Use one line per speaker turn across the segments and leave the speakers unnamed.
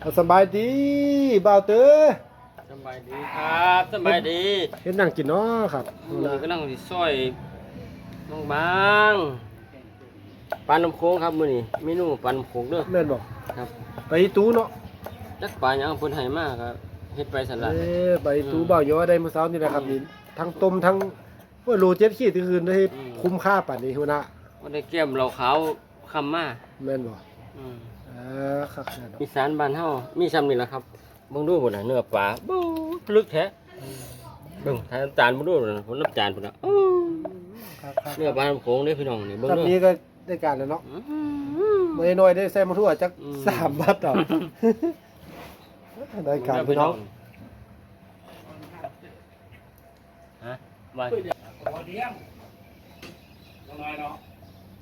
เอาสบายดีบ่าวเตอ
สบายดีครับสบายดี
เฮ็ดนั่งกินเนาะครับ
มื้อนี้ก็นั่งสิซอยบางๆปลาน้ำโค้งครับมื้อนี้เมนูปลาน้ำโค้งเด้อ
แม่นบ่
ครับ
ไปตู้เนาะ
จักปลาหยังเพิ่นให้มาก็เฮ็ดไปสั่นล่ะ
เอ้ไปตู้บ่าวย้อได้มื้อเช้านี่แหละครับนี่ทั้งต้มทั้งโอ้ยโลเจ็ดขีดที่คืนได้คุ้มค่าปานนี้หัวหน้า
บ่ได้แก้มเหล้าขาวคำมา
แม่นบ่
อืม
เมี
สานบ้านเฮามีซ้ำนี่ล่ะครับเบิ่งดูพุ่นน่ะเนื้อปลาบูลึกแท้เบิ่งทานน้ำตาลบ่ดูนั่นผลน้ำตาลพุ่นน่ะอู้
ครับครับ
เนื้อปลาน้ำโค้งเด้อพี่น้องนี่เบิ่ง
แบบ
เด้อ
นี้ก็ได้การแล้วเนาะ
อื้อ
น้อยได้ใส่มาทั่วจัก
อืม
สามบาทดอกได้การพี่น้อง
ฮะว่า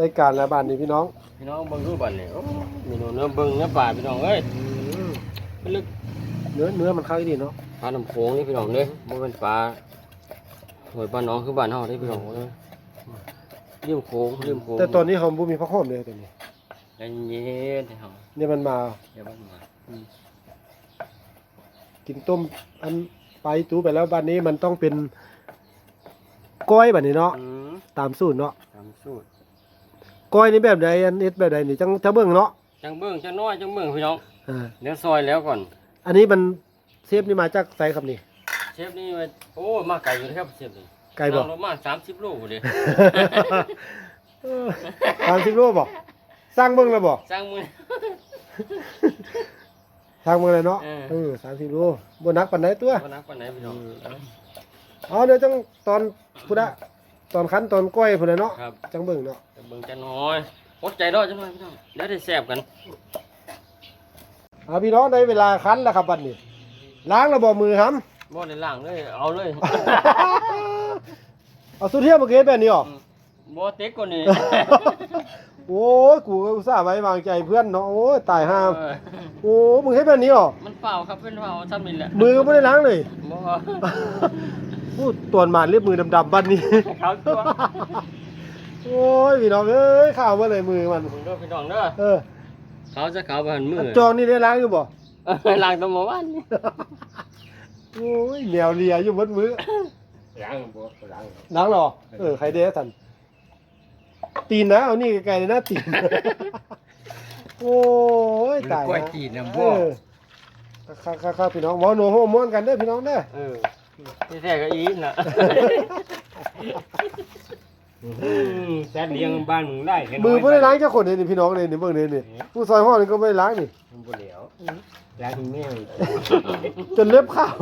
ได้การแล้วบ้านนี้พี่น้อง
พี่น้องเบิ่งรูปบันนี่โอ้เมนูเนื้อเบิ่งเนื้อปลาพี่น้องเอ้ย
อืม
มันลึก
เนื้อเนื้อมันเข้าดีเนาะ
ปลาน้ำโขงนี่พี่น้องเด้บ่เป็นปลาหวยปลาน้องคือบ้านเฮาได้พี่น้องเด้อริมโขงริมโขง
แต่ตอนนี้เขาบ่มีผักหอมเลยตัวนี้
ใจเย็นให้เฮา
เนี่ยมันมา
เดี๋ยวมันมา
กินต้มอันไปตู้ไปแล้วบ้านนี้มันต้องเป็นก้อยแบบนี้เนาะ
อืม
ตามสูตรเนาะ
ตามสูตร
ก้อยนี่แบบใดอันเอ็ดแบบใดนี่จังจะเบิ่งเนาะ
จังเบิ่งจังน้อยจังเบิ่งพี่น้อง
อ่า
เดี๋ยวซอยแล้วก่อน อั
อันนี้มันเชฟนี่มาจากไสครับนี่
เชฟนี่ว่าโอ้มาไกลอยู่นะครับเชฟนี่
ไกลบ่
นั่งรถมา30โลเด้
สามสิบโลบ่สร้างเบิ่งแล้วบ่
สร้างมือ
สร้างเบิ่งเลยเนาะ
เออ
เออสามสิบโลบ่หนักปานใดตัว
บ่นักปานไหนพี่น้อง
อ๋อเดี๋ยวจังตอนพุทธะตอนคั้นตอนก้อยพุ่นน่ะเนาะ
ครับ
จังเบิ่งเนาะ
จะ เบิ่งจังน้อยอดใจรอจังหน่อยพี่น้องเดี๋ยวได้แซ่บกัน
เอาพี่น้องได้เวลาคั้นแล้วครับบัดนี้ ล้างแล้วบ่มือครับ
บ่ได้ล้างเลยเอาเลย
เอาสุดเทียบเมื่อกี้แบบนี้หรอ
บ่เต็กกว่านี้
โอ้ยกูก็อุตส่าห์ไว้วางใจเพื่อนเนาะโอ้ยตายห่า
เออ
โอ้มึงให้แบบนี้หรอ
มันเปล่าครับเป็นเปล่าซ้ำนี่แหละ
มือก็ไม่ได้ล้างเลย
บ่
พูดตวนหมานเรียบมือดำๆบ้านนี้
เขาตัว
โอ้ยพี่น้องเอ้ยข่าวมาเลยมือมัน
มึงเด้อพี่น้องเด้อ
เออ
เขาจะเขาบ่หันมือ
อันจองนี่ได้ล้างอยู่บ่
เออล้างแตะเมื่อวานนี่
โอ้ยแนวเลียอยู่บนมือ
ล้างบ่ล้าง
ล้างหรอเออใครเด้สันตีนนะเอานี่ไกลๆเลยนะตีนโอ้ยตาย
กล้วย
นะ
จีนน่ะ
เอ
บ่
อครับครับครับพี่น้องเว้าโนโฮม่วนกันเด้อพี่น้องเด้อ
เออที่แท้ก็อีน่ะ แซ่เลี้ยงบ้านมึงได้
มือไม่ได้ล้างเจ้าคนเลยนี่พี่น้องเลยนี่เบิ่งเลยนี่ผู้ซอยห้อนี่ก็ไม่ได้ล้างนี่
มันบ่เหลียวล้างแม่ง
จนเล็บข้าว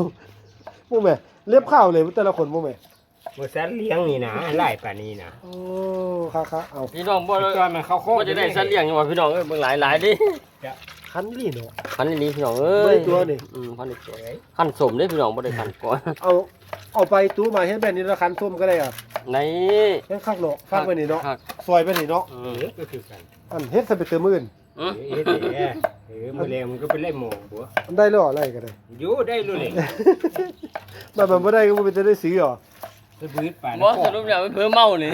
พวกแม่เล็บข้าวเลยแต่ละคนพวกแม่
บ่ซันเลี้ยงนี่นะไล่ป่านนี้นะ
โอ้ค่ะค่ะเอา
พี่น้องบ่
จอยมันเข้าโค
บ่จะได้สัตว์เลี้ยงอยู่ว่าพี่น้องเอ้ยเบิ่งหลายๆดิ
คันนี่เนาะ
คันนี้พี่น้องเอ้ย
ไม่ตัวนี่
อืมคันนี้ตัวคันสมเด้พี่น้องบ่ได้คันก่อน
เอา เอาไปตู้มาให้แบบนี้แล้วคันส้มก็ได้อะ
ใน
แค่ข้างเนาะข้างไปนี่เนาะ
คัก
ซอยไปนี่เนาะ
อื
เอ
ม
อก็คือกัน
อันเฮ็ดซะไปเติมมื่น
อืม
เออเด้เออมื้อแรงมันก็เป็นไล่หมองบัว
มันได้แล้วเหรออะไรก็ได้
อยู่ได้รู้เลย
มันมันบ่ได้ก็บ่เป็นจะได้ซื้อหรอ
จะปืดป่า
บ่
น้ำค
ส
อง
รุปแล้วมันเพิ่มเมานี่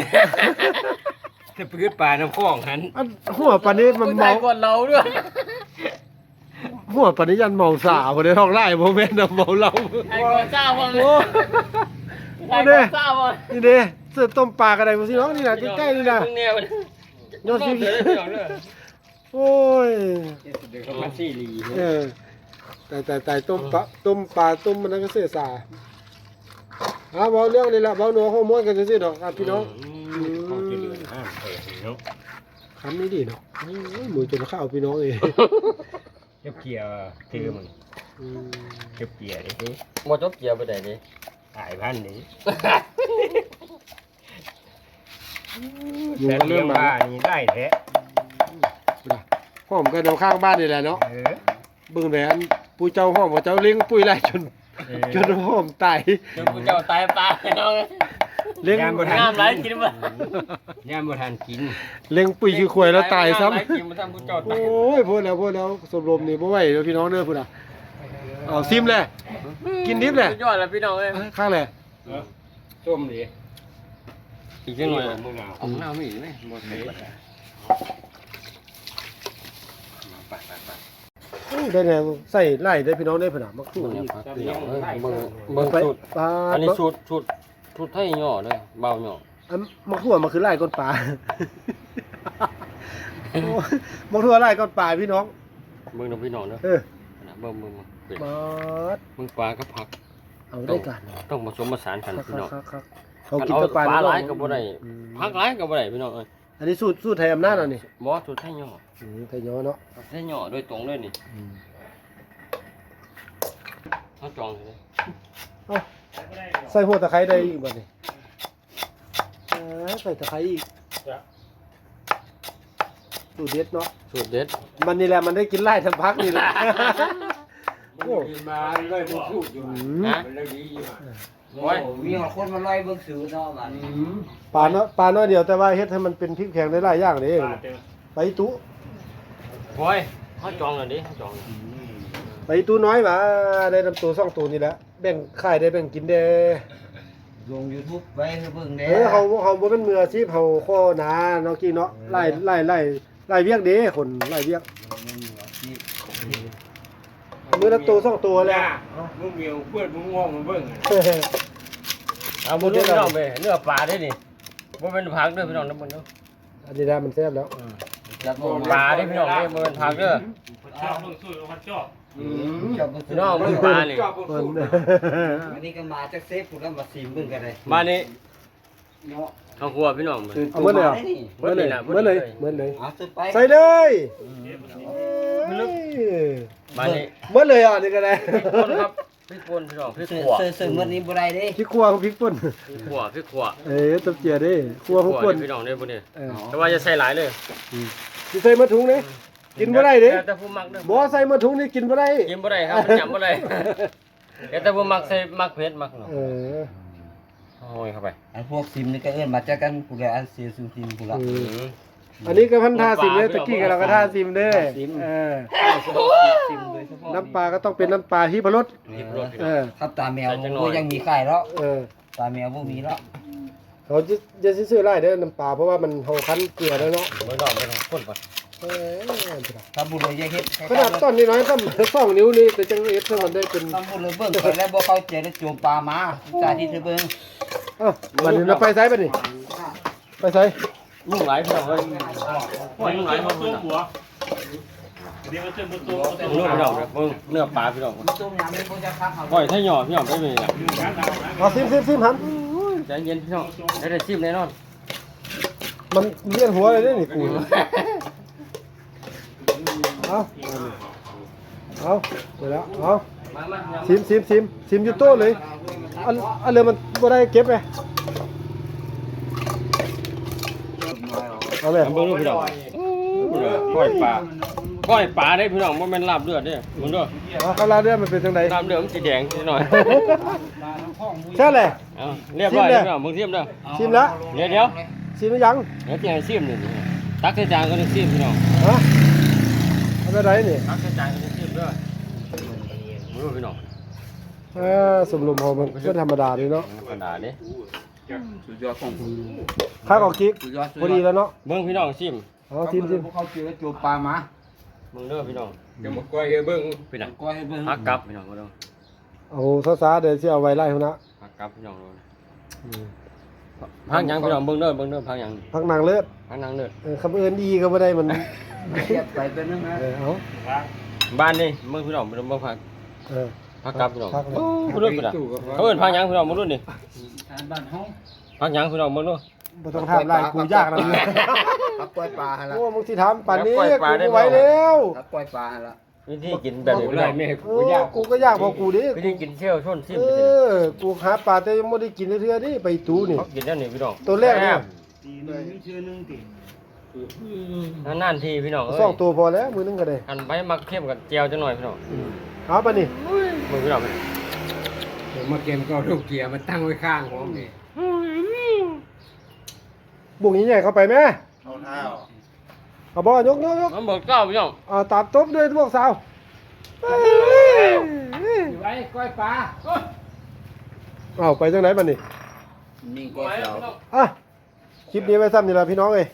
จะปืดป่าน้ำคองหัน
อันหัวปานนี้มัน
ผู้
เมา
ชายกว่าเราด้วย
หัวปานนี้ยันเมาสาวบ่ได้ท้องไล่บ่แม่นน่ะเมาเหล้า
ไอ้กว่าทราบว่า
โอ้
ไอ้กว่าทราบว่า
นี่เด้เสื้อต้มปลาก็ได้บ่สิน้องนี่น่ะใกล้ๆนี่น่ะ
เพิ่งเนี่ยมัน
ยอด
สิ
ที่
พี่น้องเด้อ
โอ้ย
เดี๋ยวเขามาซี่ลี
เออแต่แต่แต่ต้มปลาต้มปลาต้มมันนั่นก็เสียสาอ่าเบาเรื่องนี้ละเบาหนัวข้อมูลกันซื่อๆดอกครับพี่น้อง
เขาจะเหลือห้ามไปเนาะ
คำนี้ดีเนาะโอ้ยมือจนข้าวพี่น้องเอง
เก็บเกียร์คือมัน
อืม
เก็บเกียร์นี่สิ
บ่จบเกียร์ไปได้ดิ
ตายพันนี้
อยู่
แต่
กัน
เลี้
เรื่
ย
อง
ง
มา
บ้านี่ได้แท้
หอมกันเอาข้างบ้านนี่แหละเนาะ
เออ
เบิ่งแหวนปุ้ยเจ้าหอมกับเจ้าเลี้ยงปุ้ยไล่จน
เออ
จนหอมตาย
เดี๋ยวกูเจ้าตายปลาพี่น้อง
เลี้ยง
ยามบ่ทัน
งามหลายกินบ่
ย่ามบ่ทันกิน
เลี้ยงปุ้ยคือควยแล้วตายซ้ำ
งมหลกินบ่ทันกูเจ้าตาย
โอ้ยพูดแล้วพูดแล้วสมรมนี่บ่ไหวเด้อพี่น้องเด้อพุ่นอะเอาซิมเลย กินดิบแหละ
สุดยอดแล้วพี่น้องเอ้ย
ข้างเลย
เออส้มดิ
อีกจังหน่อย
มึงเอา
ของหน้ามีอีกไหมบ่ได้
อู้ได้แนวใส่ไล่ได้พี่น้องได้ผนามักทั่ว
เบิ่งเนี่ย
อีก
พักพี่น้องเอ้ยเบิ่งเบิ่ง
ไป
สูตร
ปลา
อันนี้สูตรสูตร สูตรไทยย่อเด้อเบาย่อ
อันมักทั่วมันคือไล่ก้นปลาโอ้มักทั่วไล่ก้นปลาพี่น้อง
เบิ่งน้องพี่น้องเด้อ
เออ
นะเบิ่งเบิ่งเบิ่งเป็น
มาด
เบิ่งปลากับผัก
เอาได้กัน
ต้องผสมผสานกันพี่น้อง
ครับๆๆเขากิน
เอา
แต่ปลา
ปลาหลาย
น้ำ
ก็บ่ได้
อืม
ผักหลายก็บ่ได้พี่น้องเอ้ย
อันนี้สูตรสูตรไทยอำนาจเอานี่
บ่สูตรไทยย่อ
อืมไทยย้อเนาะ
ไทยย่อโดยตรงเลยนี่
อืม
เฮาจองเลย
เอา ใส่หัวตะไคร้ได้อีกบ่นี่เออใส่ตะไคร้อีกสูตรเด็ดเนาะ
สูตรเด็ด
มันนี่แหละมันได้กินไล่ทั้งพักนี่แหละโอ้
กินมาเลยบ่พูดอยู่
อื
หั่น
ม
นะ
มันเลยดีอยู่หั่น
โอ้ย
มีคนมาลอยเบิ่งสื่อเนาะบัดนี้
อืม
ปลาเนาะปลาน้อยเดียวแต่ว่าเฮ็ดให้มันเป็นพริกแพงได้หลายอย่างเด้ไปตู้
โอ้ยเฮาจองแล้วดิเฮาจองแล้ว
ไปตู้น้อยมาได้นำตัวสองตัวนี่แหละแบ่งขายได้แบ่งกินได้
ลง YouTube ไว้ให้เบิ่งแหน่
เออเฮาเฮาบ่เป็นมืออาชีพเฮาข้อหนาเนาะกี้เนาะไล่ไล่ไล่ไล่เวียกเด้คนไล่เวียกมือละตัวสองตัวแหล้ว
ย่ามึงเมียวเพื่อนมึงงงมึงเบิ่งหั่น
เอาบ่ดูพี่น้องไปเนื้อปลาได้นี่บ่เป็นผักเด้อพี่น้องนะเบิ่งเด้อ
อันนี้ได้มันแซ่บแล้ว
จับบ่
ปลาเด้อพี่น้องเด้อบ่เป็นผักเด้อ
อืม
จับ บ่
พี่น้องเบิ่งปลานี่
ชอบบ่
มั
พู
น
ด
อันนี้ก็มาจากเซฟพุ่นแล้วมาซีมเบิ่งกันเลย
มานี่
เนาะ
เอาครัวพี่น้องเบิ่ง
เอาเมื่อเลยเหรอ
นี่
เมื่อเลยเมื่อเลยเมื่อเลย
เอาสุดไป
ใส่เลย
มานี่
เมื่อเลยอะนี่ก็ได้
พริกป่นครับพริกป่นพี่น้องพริก
เสื้อ
ขั่ว
เสื้อเสื้อมื้อนี้บ่ได้เด้
พริกขัวของพริกป่น
พริกขั่วพริกขั่ว
เอ้ยตับเจียเด้ขัวของ
ขั่ว
ป่น
นี่พี่น้องเด้อบ่นี่
เออ
แต่ว่าจะใส่หลายเลย
สิใส่มาถุงนี่ กินบ่ได้เด้
แต่แต่ผู้มักเด้อ
บ่ใส่มาถุงนี่กินบ่ได้
กินบ่ได้ครับมันจำบ่ได้แต่แต่ผู้มักใส่มักเผ็ดมักเนาะ
เออ
Ờ.
โอ้ยเข้าไป
อันพวกซิมนี่ก็เอิ้นมาจากกันผู้ใดอันเสียซูซิมผู้ละ
อืมอันนี้ก็พันท่าซิมเด้อตะกี้ก็เราก็ท่าซิมเด้อ
ซิม
เออ
ซิมโดยเฉพาะ
น้ำปลาก็ต้องเป็นน้ำปลาที่พรส
หยิบรถพี่
เอ
น้อง
อ
ครับตาแมว
ใส่จังหน่อย
บ่ยังมีขายแล้ว
เออ
ตาแมวบ่มีแล้ว
เขาจะจะซื้อไล่เด้อน้ำปลาเพราะว่ามันเฮาคั้นเกลือแล้วเนาะ
เบิ่งดอกเบิ่งคนก่อน
เออ
ถ้าบุรุษยังเฮ็ด
ขนาดต้นนี้น้อยต้นสองนิ้วนี่แต่จังเอ็ดเท่ามันได้เป็น
ถ้าบุรุษเบิ่งไปแล้วบ่เข้าใจแล้วโจมปลามาสาธิตให้เบิ่ง
เอ้าวันนี้เราไปไสบัดนี้ไปไส
ลุงหลายพี่น้องเอ้ยลุงหลายมาพี่น้อง
หัวเดี๋ยวมันจะมุดตัว
เนื้อพี่น้องเด้อเบิ่งเนื้อปลาพี่น้อง
ต้มยำนี่บ่จะคักเอา
ก้อยไทยหย่อพี่น้องไปเลยล่ะ
เอาซิมซิมซิมหัน
ใจเย็นพี่น้องได้ได้ชิมแน่นอน
มันเลี้ยนหัวเลยเด้อนี่กู เอาเอาเดี๋ยวแล้วเอา
มามา
ซิมซิมซิมซิมอยู่โต๊ะเลยอันอันเลยมันบ่ได้เก็บไงเอาเลย
เบิ่งดูพี่น้องก้อยปลาก้อยปลาได้พี่น้องบ่แม่นลาบเลือดเด้เบิ่งเด้อ
เอาข้าวราดเลือดมันเป็นจังได
ลาบเลือดมันสีแดงนิดหน่อย
ใช่เลย
เอาเรียบร้อยแล้วพี่น้องมึงชิมเด้อ
ซิมแล้ว
เดี๋ยวเดี๋ยว
ซิมหรือยัง
เดี๋ยวจะให้ชิมนี่ตักใส่จานก็ต้องชิมพี่น้อง
ฮะเอาไปไหนนี่
ตักใส่จานก็ต้องชิมเด้อมึงดูพี่น้อง
เออสมรมเขามันก็ธรรมดาดีเนาะ
ธรรมดาเด้
สุดยอดของ
ข้าวกอกกิ๊ก
สุดยอด
พอดีแล้วเนาะ
เบิ่งพี่น้องชิม
เอาซิมซิม
พวกเขาเจอโจมปลามา
มึงเด้อพี่น้อง
จะมาก้อยให้เบิ่ง
พี่น้อง
ก็ให้เบิ่ง
พักกลับพี่น้องมาดู
เอาซาๆเดี๋ยวสิเอาไว้ไล่เขานะ
พักกลับพี่น้องดู พักหยังพี่น้องเบิ่งเด้อเบิ่งเด้อพักหยัง
พักนางเลือด
พักนั่งเด้อ
เออคำเอินดีก็บ่ได้มัน
เทียบไปเป็นนึงนะ
เออเอา
บ้านนี่เบิ่งพี่น้องเบิ่งเบิ่งพัก
เออ
พักกลับพี่น้อง
พักเลย
โอ้บ่รู้พี่น้องเขาเอิ้นพักหยังพี่น้องบ่รู้นี่
บ้านเฮา
พักหยังพี่น้องเบิ่งดู
บ่ต้องถามไล่กูยากนะเนี่ย
ครับปล่อยปลาหั่นละ
โอ้มึงสิถามป่านนี้กูบ่ไหวแล้ว
ครับปล่อยปลาหั่นละ
วิธีกินแบบนี้พี่น้อง
แม่
เอ
กูยา
อกกูก็ยากพอกูดิ
วิธีกินเชี่ยวชนซิม
เอ
ไปสิ
อกูหาปลาแต่ยังไม่ได้กินเทื่อๆนี่ไปตู้นี่
เขากินแล้วนี่พี่น้อง
ตัวแรกเนี่ย
นานๆทีพี่น้องเอ้ย
สองตัวพอแล้วมือนึงก็ได้
อันไปมักเข้มกับเจียวจังหน่อยพี่น้อง
เอาไปนี่
มึงพี่น้อง
เดี๋ยวมาเกมก็ลูกเกียร์มาตั้งไว้ข้างผมนี่
บุกใหญ่ๆเข้าไปไหมเอาบ่ เอาบ่ยก
ยกยก Nó bật cao nhá.
เอาตามตบด้วยพวกสาวเอ้ยอยู่
ไอ้ก้อยปลา
เอาไปจังไหนบัดนี้
นิ่งก้อยสาว
อะ คลิปนี้ไว้ซ้ำนี่แหละพี่น้องเอ้ย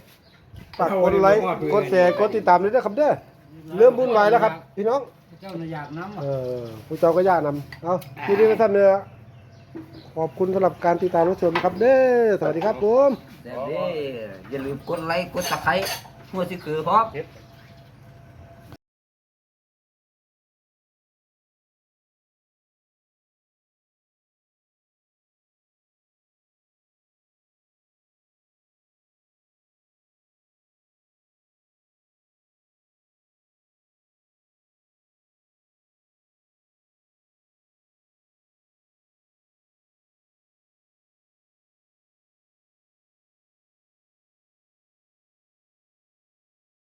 ฝากกดไลค์ กดแชร์ กดติดตามด้วยนะครับเด้อ เริ่มบุญไหวแล้วครับ พี่น้อง
เจ้าน่ะอยากน้ำ
เออผู้เจ้าก็ย่าน้ำเอาคลิปนี้ไว้ซ้ำเนื้อขอบคุณสำหรับการติดตามรับชมครับเด้อ สวัสดีครับผม
แต่เด้อย่าลืมกดไลค์กดตะไคร้ หัวสิคือพร้อ